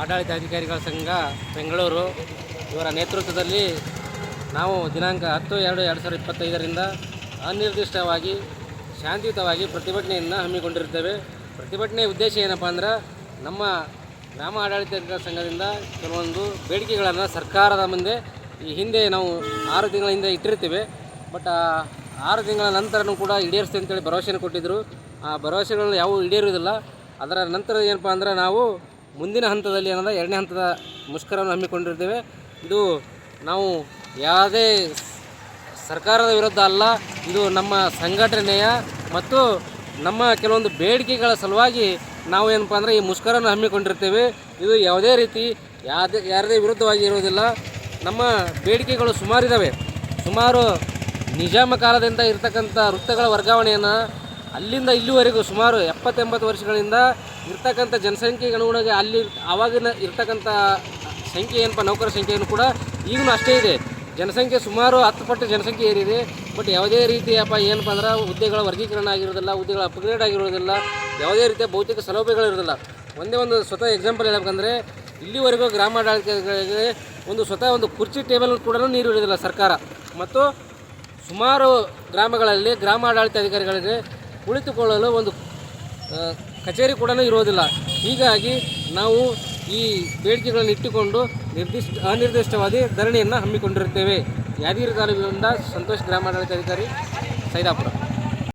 ಆಡಳಿತಾಧಿಕಾರಿಗಳ ಸಂಘ ಬೆಂಗಳೂರು. ಇವರ ನೇತೃತ್ವದಲ್ಲಿ ನಾವು ದಿನಾಂಕ ಹತ್ತು ಎರಡು ಎರಡು ಸಾವಿರದ ಇಪ್ಪತ್ತೈದರಿಂದ ಅನಿರ್ದಿಷ್ಟವಾಗಿ ಶಾಂತಿಯುತವಾಗಿ ಪ್ರತಿಭಟನೆಯನ್ನು ಹಮ್ಮಿಕೊಂಡಿರುತ್ತೇವೆ ಪ್ರತಿಭಟನೆಯ ಉದ್ದೇಶ ಏನಪ್ಪ ಅಂದ್ರೆ ನಮ್ಮ ಗ್ರಾಮ ಆಡಳಿತಾಧಿಕಾರ ಸಂಘದಿಂದ ಕೆಲವೊಂದು ಬೇಡಿಕೆಗಳನ್ನು ಸರ್ಕಾರದ ಮುಂದೆ ಈ ಹಿಂದೆ ನಾವು ಆರು ತಿಂಗಳ ಹಿಂದೆ ಇಟ್ಟಿರ್ತೀವಿ. ಬಟ್ ಆರು ತಿಂಗಳ ನಂತರನೂ ಕೂಡ ಈಡೇರಿಸ್ತೀವಿ ಅಂತೇಳಿ ಭರವಸೆಯನ್ನು ಕೊಟ್ಟಿದ್ದರು ಆ ಭರವಸೆಗಳನ್ನು ಯಾವುವು ಈಡೇರುವುದಿಲ್ಲ. ಅದರ ನಂತರ ಏನಪ್ಪ ಅಂದ್ರೆ ನಾವು ಮುಂದಿನ ಹಂತದಲ್ಲಿ ಏನಂದ್ರೆ ಎರಡನೇ ಹಂತದ ಮುಷ್ಕರವನ್ನು ಹಮ್ಮಿಕೊಂಡಿರ್ತೇವೆ. ಇದು ನಾವು ಯಾವುದೇ ಸರ್ಕಾರದ ವಿರುದ್ಧ ಅಲ್ಲ, ಇದು ನಮ್ಮ ಸಂಘಟನೆಯ ಮತ್ತು ನಮ್ಮ ಕೆಲವೊಂದು ಬೇಡಿಕೆಗಳ ಸಲುವಾಗಿ ನಾವು ಏನಪ್ಪ ಅಂದರೆ ಈ ಮುಷ್ಕರವನ್ನು ಹಮ್ಮಿಕೊಂಡಿರ್ತೇವೆ. ಇದು ಯಾವುದೇ ರೀತಿ ಯಾವುದೇ ಯಾರದೇ ವಿರುದ್ಧವಾಗಿ ಇರುವುದಿಲ್ಲ ನಮ್ಮ ಬೇಡಿಕೆಗಳು ಸುಮಾರಿದ್ದಾವೆ ಸುಮಾರು ನಿಜಾಮ ಕಾಲದಿಂದ ಇರತಕ್ಕಂಥ ವೃತ್ತಗಳ ವರ್ಗಾವಣೆಯನ್ನು ಅಲ್ಲಿಂದ ಇಲ್ಲಿವರೆಗೂ ಸುಮಾರು ಎಪ್ಪತ್ತೆಂಬತ್ತು ವರ್ಷಗಳಿಂದ ಇರ್ತಕ್ಕಂಥ ಜನಸಂಖ್ಯೆಗೆ ಅನುಗುಣವಾಗಿ ಅಲ್ಲಿ ಆವಾಗಿನ ಇರ್ತಕ್ಕಂಥ ಸಂಖ್ಯೆ ಏನಪ್ಪ, ನೌಕರ ಸಂಖ್ಯೆಯನ್ನು ಕೂಡ ಈಗಲೂ ಅಷ್ಟೇ ಇದೆ. ಜನಸಂಖ್ಯೆ ಸುಮಾರು ಹತ್ತು ಪಟ್ಟು ಜನಸಂಖ್ಯೆ ಏರಿದೆ. ಬಟ್ ಯಾವುದೇ ರೀತಿಯಪ್ಪ ಏನಪ್ಪ ಅಂದ್ರೆ ಹುದ್ದೆಗಳ ವರ್ಗೀಕರಣ ಆಗಿರೋದಿಲ್ಲ, ಹುದ್ದೆಗಳ ಅಪ್ಗ್ರೇಡ್ ಆಗಿರೋದಿಲ್ಲ, ಯಾವುದೇ ರೀತಿಯ ಭೌತಿಕ ಸೌಲಭ್ಯಗಳಿರೋದಿಲ್ಲ. ಒಂದೇ ಒಂದು ಸ್ವತಃ ಎಕ್ಸಾಂಪಲ್ ಹೇಳ್ಬೇಕಂದ್ರೆ, ಇಲ್ಲಿವರೆಗೂ ಗ್ರಾಮಾಡಳಿತಗಳಿಗೆ ಒಂದು ಸ್ವತಃ ಒಂದು ಕುರ್ಚಿ ಟೇಬಲ್ ಕೂಡ ನೀರು ಇರೋದಿಲ್ಲ ಸರ್ಕಾರ. ಮತ್ತು ಸುಮಾರು ಗ್ರಾಮಗಳಲ್ಲಿ ಗ್ರಾಮಾಡಳಿತಾಧಿಕಾರಿಗಳಿಗೆ ಕುಳಿತುಕೊಳ್ಳಲು ಒಂದು ಕಚೇರಿ ಕೂಡ ಇರೋದಿಲ್ಲ. ಹೀಗಾಗಿ ನಾವು ಈ ಬೇಡಿಕೆಗಳನ್ನು ಇಟ್ಟುಕೊಂಡು ನಿರ್ದಿಷ್ಟ ಅನಿರ್ದಿಷ್ಟವಾಗಿ ಧರಣಿಯನ್ನು ಹಮ್ಮಿಕೊಂಡಿರುತ್ತೇವೆ ಯಾದಗಿರಿ ತಾಲೂಕಿನಿಂದ ಸಂತೋಷ್ ಗ್ರಾಮಾಡಳಿತಾಧಿಕಾರಿ ಸೈದಾಪುರ.